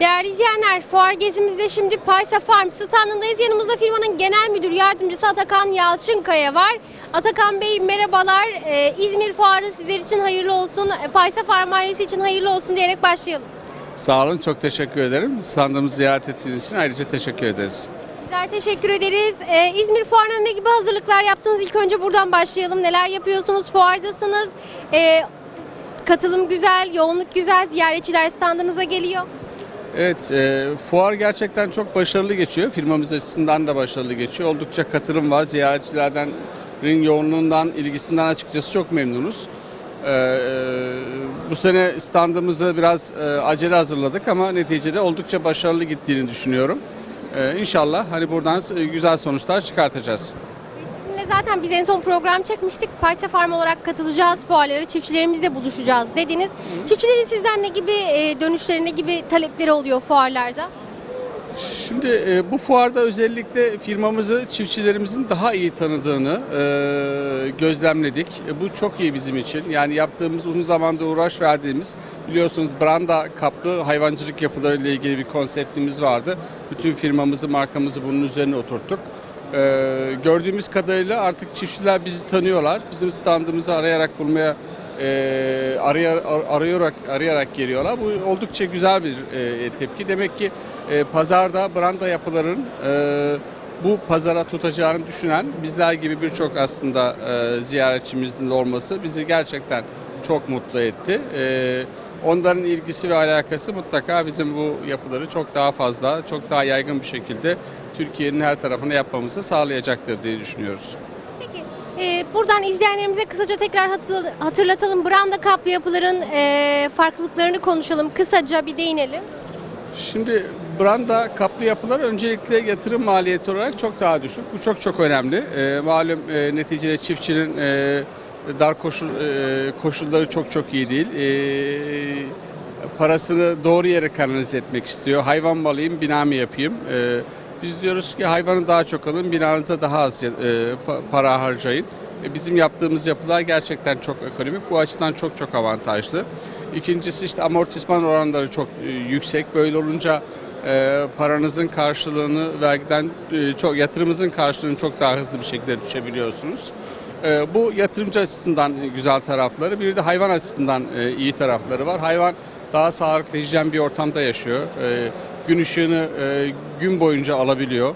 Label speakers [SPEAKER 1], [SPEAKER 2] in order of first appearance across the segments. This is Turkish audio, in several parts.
[SPEAKER 1] Değerli izleyenler, fuar gezimizde şimdi Paysa Farm standındayız. Yanımızda firmanın genel müdür yardımcısı Atakan Yalçınkaya var. Atakan Bey merhabalar. Ee, İzmir Fuarı sizler için hayırlı olsun. Ee, Paysa Farm ailesi için hayırlı olsun diyerek başlayalım.
[SPEAKER 2] Sağ olun, çok teşekkür ederim. Standımızı ziyaret ettiğiniz için ayrıca teşekkür ederiz.
[SPEAKER 1] Bizler teşekkür ederiz. Ee, İzmir Fuarı'na ne gibi hazırlıklar yaptınız? İlk önce buradan başlayalım. Neler yapıyorsunuz? Fuardasınız. Ee, katılım güzel, yoğunluk güzel. Ziyaretçiler standınıza geliyor.
[SPEAKER 2] Evet, e, fuar gerçekten çok başarılı geçiyor. Firmamız açısından da başarılı geçiyor. Oldukça katılım var. Ziyaretçilerden yoğunluğundan, ilgisinden açıkçası çok memnunuz. E, e, bu sene standımızı biraz e, acele hazırladık ama neticede oldukça başarılı gittiğini düşünüyorum. E, inşallah hani buradan e, güzel sonuçlar çıkartacağız.
[SPEAKER 1] Zaten biz en son program çekmiştik. Paysa Farm olarak katılacağız fuarlara, çiftçilerimizle buluşacağız dediniz. Çiftçilerin sizden ne gibi e, dönüşleri, ne gibi talepleri oluyor fuarlarda?
[SPEAKER 2] Şimdi e, bu fuarda özellikle firmamızı çiftçilerimizin daha iyi tanıdığını e, gözlemledik. E, bu çok iyi bizim için. Yani yaptığımız uzun zamanda uğraş verdiğimiz biliyorsunuz branda kaplı hayvancılık yapıları ile ilgili bir konseptimiz vardı. Bütün firmamızı, markamızı bunun üzerine oturttuk. E, gördüğümüz kadarıyla artık çiftçiler bizi tanıyorlar. Bizim standımızı arayarak bulmaya e, arayarak, arayarak arayarak geliyorlar. Bu oldukça güzel bir e, tepki. Demek ki e, pazarda branda yapıların e, bu pazara tutacağını düşünen bizler gibi birçok aslında e, ziyaretçimizin olması bizi gerçekten çok mutlu etti. E, onların ilgisi ve alakası mutlaka bizim bu yapıları çok daha fazla, çok daha yaygın bir şekilde Türkiye'nin her tarafına yapmamızı sağlayacaktır diye düşünüyoruz.
[SPEAKER 1] Peki e, buradan izleyenlerimize kısaca tekrar hatırla- hatırlatalım. Branda kaplı yapıların e, farklılıklarını konuşalım. Kısaca bir değinelim.
[SPEAKER 2] Şimdi branda kaplı yapılar öncelikle yatırım maliyeti olarak çok daha düşük. Bu çok çok önemli. E, malum e, neticede çiftçinin e, dar koşul e, koşulları çok çok iyi değil. E, parasını doğru yere kanalize etmek istiyor. Hayvan mı alayım, bina mı yapayım? E, biz diyoruz ki hayvanı daha çok alın, binanıza daha az e, pa- para harcayın. E, Bizim yaptığımız yapılar gerçekten çok ekonomik. Bu açıdan çok çok avantajlı. İkincisi işte amortisman oranları çok e, yüksek. Böyle olunca e, paranızın karşılığını vergiden e, çok yatırımınızın karşılığını çok daha hızlı bir şekilde düşebiliyorsunuz. E, bu yatırımcı açısından güzel tarafları. Bir de hayvan açısından e, iyi tarafları var. Hayvan daha sağlıklı, hijyen bir ortamda yaşıyor. E, gün ışığını e, gün boyunca alabiliyor.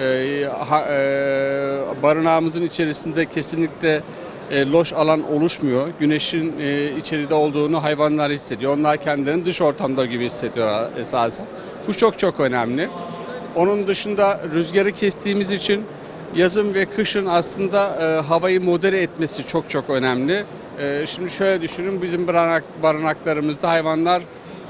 [SPEAKER 2] E, ha- e, barınağımızın içerisinde kesinlikle e, loş alan oluşmuyor. Güneşin e, içeride olduğunu hayvanlar hissediyor. Onlar kendilerini dış ortamda gibi hissediyorlar esasen. Bu çok çok önemli. Onun dışında rüzgarı kestiğimiz için yazın ve kışın aslında e, havayı modere etmesi çok çok önemli. E, şimdi şöyle düşünün bizim barınak, barınaklarımızda hayvanlar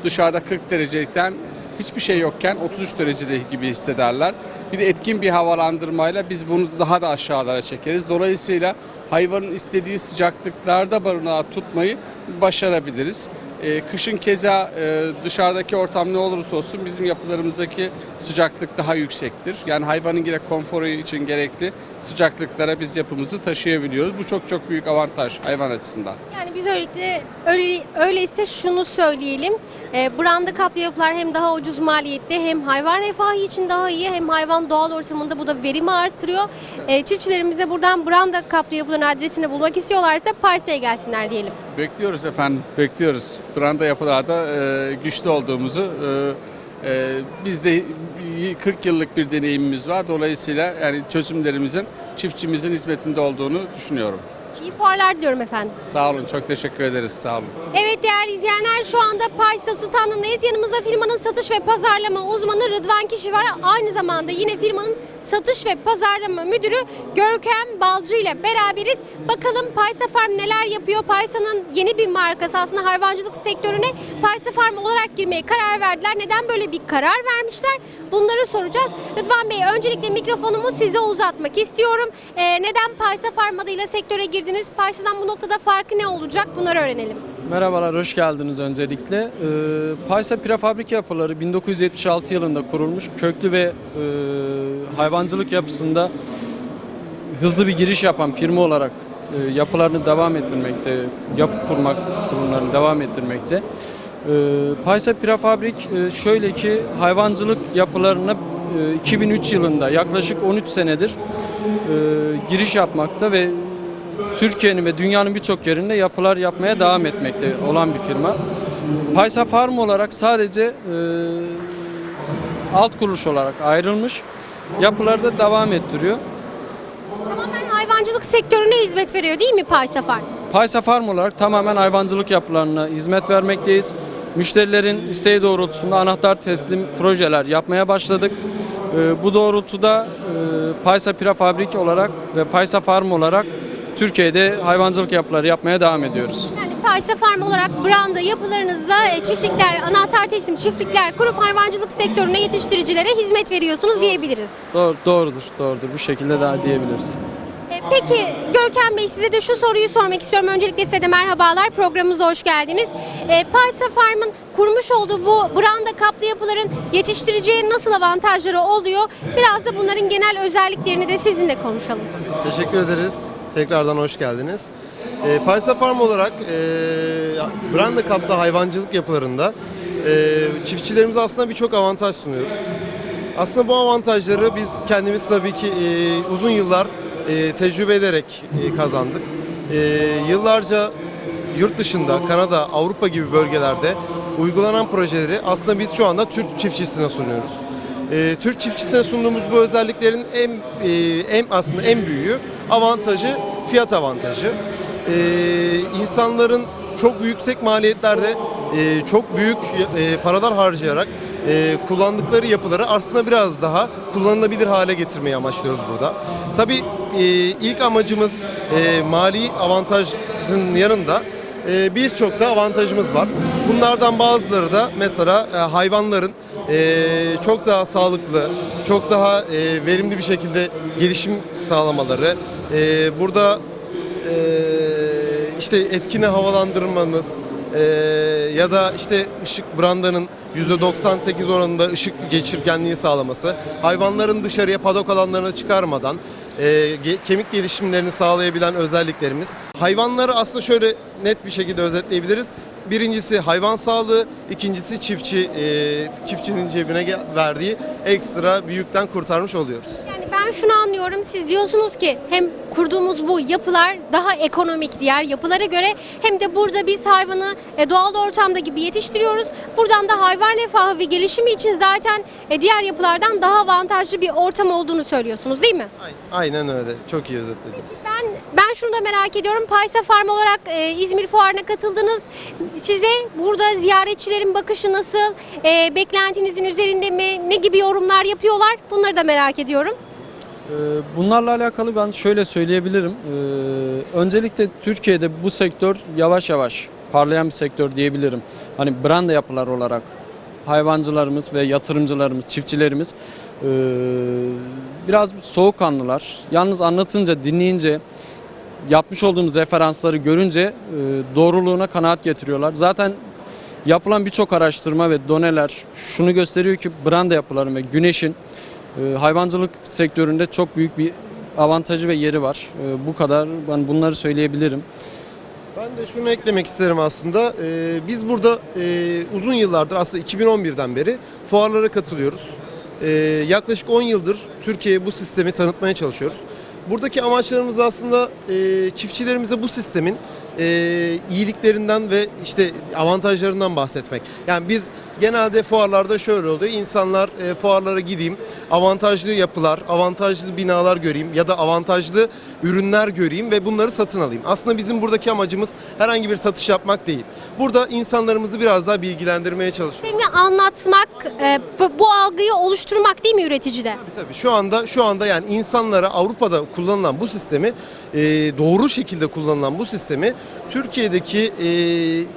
[SPEAKER 2] dışarıda 40 dereceyken hiçbir şey yokken 33 derecede gibi hissederler. Bir de etkin bir havalandırmayla biz bunu daha da aşağılara çekeriz. Dolayısıyla hayvanın istediği sıcaklıklarda barınağı tutmayı başarabiliriz. Ee, kışın keza e, dışarıdaki ortam ne olursa olsun bizim yapılarımızdaki sıcaklık daha yüksektir. Yani hayvanın yine konforu için gerekli sıcaklıklara biz yapımızı taşıyabiliyoruz. Bu çok çok büyük avantaj hayvan açısından.
[SPEAKER 1] Yani biz öylelikle öyle, öyleyse şunu söyleyelim. E, branda kaplı yapılar hem daha ucuz maliyette hem hayvan refahı için daha iyi hem hayvan doğal ortamında bu da verimi artırıyor. E, çiftçilerimize buradan branda kaplı yapıların adresini bulmak istiyorlarsa Paysa'ya gelsinler diyelim.
[SPEAKER 2] Bekliyoruz efendim, bekliyoruz. Branda yapılarda e, güçlü olduğumuzu, e, e, bizde 40 yıllık bir deneyimimiz var. Dolayısıyla yani çözümlerimizin çiftçimizin hizmetinde olduğunu düşünüyorum.
[SPEAKER 1] İyi fuarlar diliyorum efendim.
[SPEAKER 2] Sağ olun, çok teşekkür ederiz. Sağ olun.
[SPEAKER 1] Evet değerli izleyenler şu anda Paysa standındayız. Yanımızda firmanın satış ve pazarlama uzmanı Rıdvan Kişi var. Aynı zamanda yine firmanın satış ve pazarlama müdürü Görkem Balcı ile beraberiz. Bakalım Paysa Farm neler yapıyor? Paysa'nın yeni bir markası aslında hayvancılık sektörüne Paysa Farm olarak girmeye karar verdiler. Neden böyle bir karar vermişler? Bunları soracağız. Rıdvan Bey öncelikle mikrofonumu size uzatmak istiyorum. Ee, neden Paysa Farm adıyla sektöre girdiniz? Paysa'dan bu noktada farkı ne olacak? Bunları öğrenelim.
[SPEAKER 3] Merhabalar, hoş geldiniz öncelikle. Ee, Paysa prefabrik yapıları 1976 yılında kurulmuş. Köklü ve e, hayvancılık yapısında hızlı bir giriş yapan firma olarak e, yapılarını devam ettirmekte, yapı kurmak kurumlarını devam ettirmekte. E, Paysa Prefabrik e, şöyle ki hayvancılık yapılarına e, 2003 yılında yaklaşık 13 senedir e, giriş yapmakta ve Türkiye'nin ve dünyanın birçok yerinde yapılar yapmaya devam etmekte olan bir firma. Paysa Farm olarak sadece e, alt kuruluş olarak ayrılmış. Yapıları da devam ettiriyor.
[SPEAKER 1] Tamamen hayvancılık sektörüne hizmet veriyor değil mi Paysa Farm?
[SPEAKER 3] Paysa Farm olarak tamamen hayvancılık yapılarına hizmet vermekteyiz. Müşterilerin isteği doğrultusunda anahtar teslim projeler yapmaya başladık. Ee, bu doğrultuda e, Paysa Prefabrik olarak ve Paysa Farm olarak Türkiye'de hayvancılık yapıları yapmaya devam ediyoruz.
[SPEAKER 1] Yani Paysa Farm olarak branda yapılarınızda e, çiftlikler, anahtar teslim çiftlikler kurup hayvancılık sektörüne yetiştiricilere hizmet veriyorsunuz diyebiliriz.
[SPEAKER 3] Doğru, doğrudur, doğrudur. Bu şekilde daha diyebiliriz.
[SPEAKER 1] E, Peki Görkem Bey size de şu soruyu sormak istiyorum. Öncelikle size de merhabalar. Programımıza hoş geldiniz. E, Paysa Farm'ın kurmuş olduğu bu branda kaplı yapıların yetiştiriciye nasıl avantajları oluyor? Biraz da bunların genel özelliklerini de sizinle konuşalım.
[SPEAKER 4] Teşekkür ederiz. Tekrardan hoş geldiniz. E, Paysa Farm olarak e, branda kaplı hayvancılık yapılarında e, çiftçilerimize aslında birçok avantaj sunuyoruz. Aslında bu avantajları biz kendimiz tabii ki e, uzun yıllar e, tecrübe ederek e, kazandık. E, yıllarca yurt dışında, Kanada, Avrupa gibi bölgelerde uygulanan projeleri aslında biz şu anda Türk çiftçisine sunuyoruz. E, Türk çiftçisine sunduğumuz bu özelliklerin en, e, en aslında en büyüğü avantajı fiyat avantajı. E, insanların çok yüksek maliyetlerde e, çok büyük e, paralar harcayarak kullandıkları yapıları aslında biraz daha kullanılabilir hale getirmeyi amaçlıyoruz burada. Tabii ilk amacımız mali avantajın yanında e, birçok da avantajımız var. Bunlardan bazıları da mesela e, hayvanların e, çok daha sağlıklı, çok daha e, verimli bir şekilde gelişim sağlamaları. Burada işte etkine havalandırmamız ya da işte ışık brandanın %98 oranında ışık geçirgenliği sağlaması, hayvanların dışarıya padok alanlarına çıkarmadan e, kemik gelişimlerini sağlayabilen özelliklerimiz. Hayvanları aslında şöyle net bir şekilde özetleyebiliriz. Birincisi hayvan sağlığı, ikincisi çiftçi e, çiftçinin cebine verdiği ekstra bir yükten kurtarmış oluyoruz.
[SPEAKER 1] Yani ben şunu anlıyorum. Siz diyorsunuz ki hem kurduğumuz bu yapılar daha ekonomik diğer yapılara göre hem de burada biz hayvanı e, doğal ortamda gibi yetiştiriyoruz. Buradan da hayvan refahı ve gelişimi için zaten e, diğer yapılardan daha avantajlı bir ortam olduğunu söylüyorsunuz değil mi?
[SPEAKER 4] Aynen öyle. Çok iyi özetlediniz.
[SPEAKER 1] Ben ben şunu da merak ediyorum. Paysa Farm olarak e, İzmir Fuarı'na katıldınız. Size burada ziyaretçilerin bakışı nasıl? E, beklentinizin üzerinde mi? Ne gibi yorumlar yapıyorlar? Bunları da merak ediyorum.
[SPEAKER 3] Ee, Bunlarla alakalı ben şöyle söyleyebilirim. Ee, Öncelikle Türkiye'de bu sektör yavaş yavaş parlayan bir sektör diyebilirim. Hani branda yapılar olarak hayvancılarımız ve yatırımcılarımız, çiftçilerimiz ee, biraz soğukkanlılar. Yalnız anlatınca, dinleyince, yapmış olduğumuz referansları görünce doğruluğuna kanaat getiriyorlar. Zaten yapılan birçok araştırma ve doneler şunu gösteriyor ki branda yapıların ve güneşin hayvancılık sektöründe çok büyük bir avantajı ve yeri var. E, bu kadar ben bunları söyleyebilirim.
[SPEAKER 4] Ben de şunu eklemek isterim aslında. Ee, biz burada e, uzun yıllardır aslında 2011'den beri fuarlara katılıyoruz. Ee, yaklaşık 10 yıldır Türkiye'ye bu sistemi tanıtmaya çalışıyoruz. Buradaki amaçlarımız aslında e, çiftçilerimize bu sistemin e, iyiliklerinden ve işte avantajlarından bahsetmek. Yani biz genelde fuarlarda şöyle oluyor. İnsanlar e, fuarlara gideyim, avantajlı yapılar, avantajlı binalar göreyim ya da avantajlı ürünler göreyim ve bunları satın alayım. Aslında bizim buradaki amacımız herhangi bir satış yapmak değil. Burada insanlarımızı biraz daha bilgilendirmeye çalışıyoruz.
[SPEAKER 1] Sistemi anlatmak, e, bu, bu algıyı oluşturmak değil mi üreticide?
[SPEAKER 4] Tabii tabii. Şu anda şu anda yani insanlara Avrupa'da kullanılan bu sistemi e, doğru şekilde kullanılan bu sistemi Türkiye'deki e,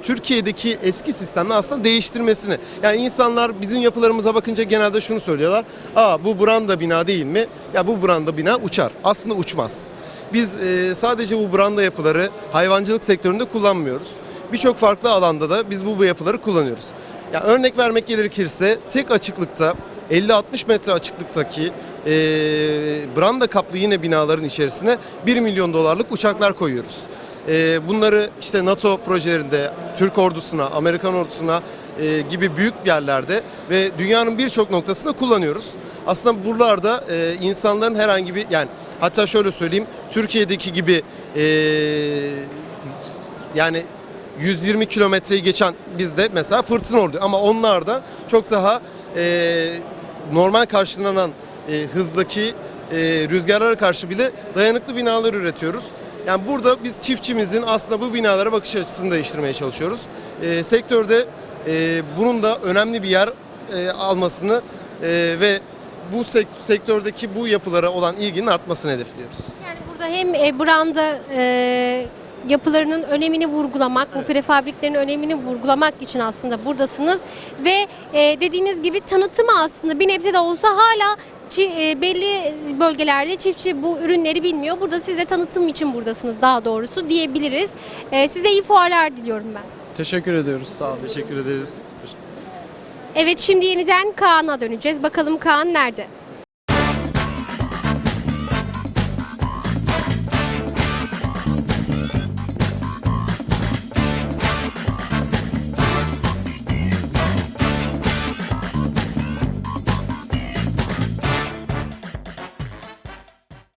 [SPEAKER 4] Türkiye'deki eski sistemle aslında değiştirmesini. Yani insanlar bizim yapılarımıza bakınca genelde şunu söylüyorlar. Aa bu branda bina değil mi? Ya bu branda bina uçar. Aslında uçmaz. Biz e, sadece bu branda yapıları hayvancılık sektöründe kullanmıyoruz. Birçok farklı alanda da biz bu, bu yapıları kullanıyoruz. Ya örnek vermek gerekirse tek açıklıkta 50-60 metre açıklıktaki e, branda kaplı yine binaların içerisine 1 milyon dolarlık uçaklar koyuyoruz. E, bunları işte NATO projelerinde, Türk ordusuna, Amerikan ordusuna e, gibi büyük yerlerde ve dünyanın birçok noktasında kullanıyoruz. Aslında buralarda e, insanların herhangi bir yani hatta şöyle söyleyeyim Türkiye'deki gibi e, yani 120 kilometreyi geçen bizde mesela fırtına oluyor ama onlarda çok daha normal karşılanan hızdaki e, rüzgarlara karşı bile dayanıklı binalar üretiyoruz. Yani burada biz çiftçimizin aslında bu binalara bakış açısını değiştirmeye çalışıyoruz. E, sektörde e, bunun da önemli bir yer e, almasını e, ve bu sek- sektördeki bu yapılara olan ilginin artmasını hedefliyoruz.
[SPEAKER 1] Yani burada hem e, branda e, yapılarının önemini vurgulamak, bu prefabriklerin önemini vurgulamak için aslında buradasınız ve e, dediğiniz gibi tanıtımı aslında bir nebze de olsa hala çi- e, belli bölgelerde çiftçi bu ürünleri bilmiyor. Burada size tanıtım için buradasınız daha doğrusu diyebiliriz. E, size iyi fuarlar diliyorum ben.
[SPEAKER 3] Teşekkür ediyoruz. Sağ olun.
[SPEAKER 4] Teşekkür ederiz.
[SPEAKER 1] Evet şimdi yeniden Kaan'a döneceğiz. Bakalım Kaan nerede?